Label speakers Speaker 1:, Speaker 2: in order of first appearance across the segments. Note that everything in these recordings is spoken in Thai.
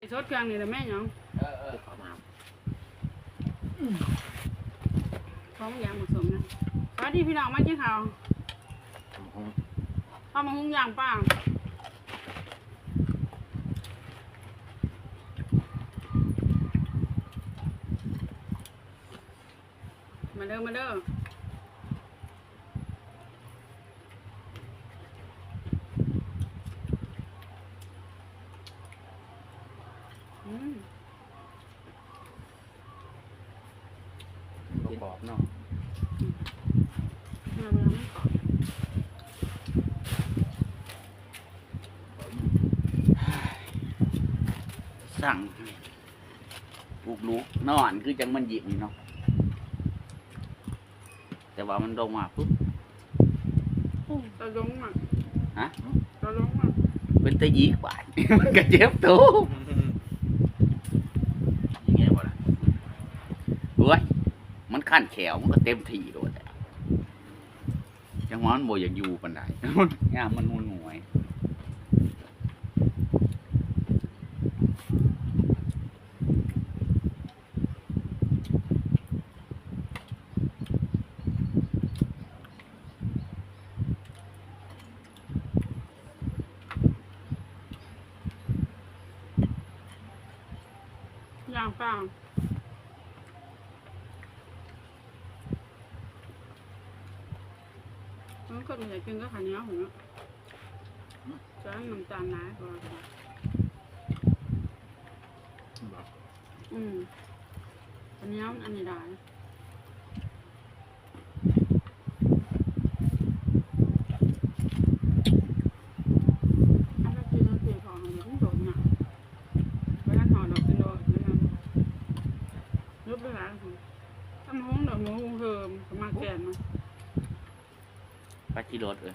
Speaker 1: ไอ้สดเครื่องนี่แหละแม่หยัง
Speaker 2: เออเออ
Speaker 3: เข้ามา
Speaker 1: พร้อมอย่างผสมนะสวัสดีพี่น้องมากินข้าว
Speaker 3: ทำห้อง
Speaker 1: ข้าวมาหุงย่างป้ามาเด้อมาเด้ออืม
Speaker 3: ประกอบเนาะ
Speaker 1: เราไม่ขอ
Speaker 3: สั่งปลูกลูกนอนคือจังมันหยิบนี่เนาะแต่ว่ามันลงมาปุ๊บ
Speaker 1: ตะลงมา
Speaker 3: ฮะ
Speaker 1: ตะลงมา
Speaker 3: เป็นตะยีกบาดมันก็เจ็บตัวอย่างเงี้ยบ่ล่ะเฮ้ยมัน ขั้นแขวมันก็เต็มที่โดดอะจังหวะมันบ่อยากอยู่ปานใดงามมันงวยงวย
Speaker 1: ย่างป้า มันก็อยากกินก็ขันเนียวหัวจะให้น้ำตาลน้อยกว่าอืมขันเนียวอันนี้ได้อันนั้นคือเราเสียของมันต้องโดนเนี่ยเวลาห่อดอกเป็นโดดนะรับรูปไปหายคนทำห้องดอกหมูหุงเฮิมมาแกนมา
Speaker 3: ๆปลาจิโรดเอ้ย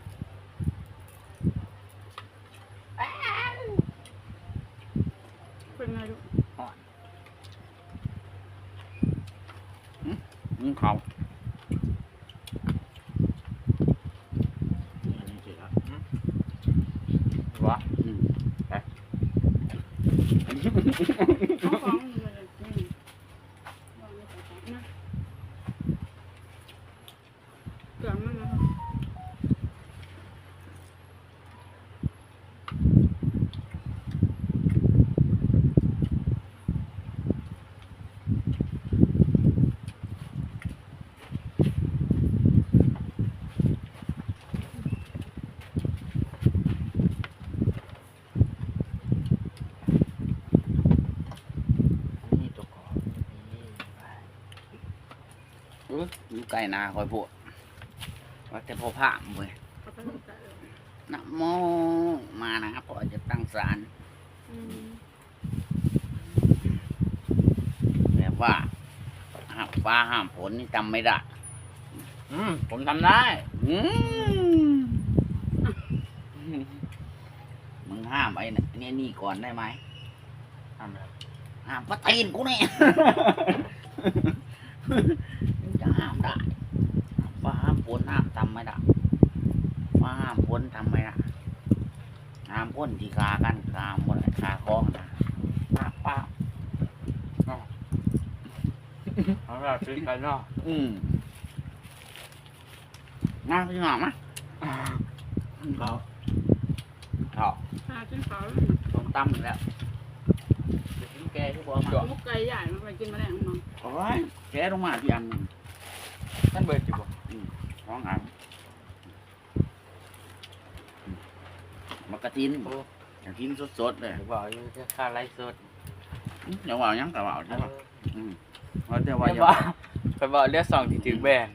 Speaker 1: เป็นไงลูก
Speaker 3: มึงเขา
Speaker 2: อันนี้เสร็จแล้ว
Speaker 3: วะอืมไป
Speaker 1: เอาของเลยนี่วางไว้ใส่ถังนะเกลือมันนะครับ
Speaker 2: นี่ตัวกรอบนี่ไป
Speaker 3: เอออยู่ใกล้นาคอยพวกว่าแต่พอพามเว้ย
Speaker 1: เอาไปลงใส่เลย
Speaker 3: นะโมมานะครับพอจะตั้งศาล
Speaker 1: อืม
Speaker 3: แบบว่าห้ามฟ้าห้ามฝนนี่จำไม่ได้
Speaker 2: อืมผมทำได้
Speaker 3: อืมมึงห้ามไอ้เนี่ยนี่ก่อนได้ไหม
Speaker 2: ทำแล้ว
Speaker 3: ห้ามพระตีนกูเนี่ย มึงจะห้ามได้ห้ามฟ้าห้ามฝนห้ามทำไม่ได้ฟ้าห้ามฝนทำไม่ได้ห้ามพ้นที่คากันคาหมดเลยคาคล้องนะป้าบป้าบ
Speaker 2: เอาแบบซื้อกันเนาะ
Speaker 3: อืมมาพี่หอมมา
Speaker 2: เขา
Speaker 3: เอา
Speaker 1: หากินข้า
Speaker 3: ต้มตั้มแล้วแกที่บอกมา
Speaker 1: มุกไก่ใหญ่มันไปกินมาแลงมั้อง
Speaker 3: โอ้ยแกลงมาที่อันนึ่ง
Speaker 2: ท่านเบิร์ดอยู่บ่
Speaker 3: ท้องอัน มากระทิน
Speaker 2: โอ้
Speaker 3: กระทินสดๆเลย
Speaker 2: เดี๋ยวบอกอยู่จะค่าไลฟ์สด
Speaker 3: อย่าว่าหยังแต่ว่าใช่ปะอืมเพราะแต่ว่า
Speaker 2: เดี๋ยว
Speaker 3: อย่า
Speaker 2: บอกไปบอกเรียกสองที่ถึงแบน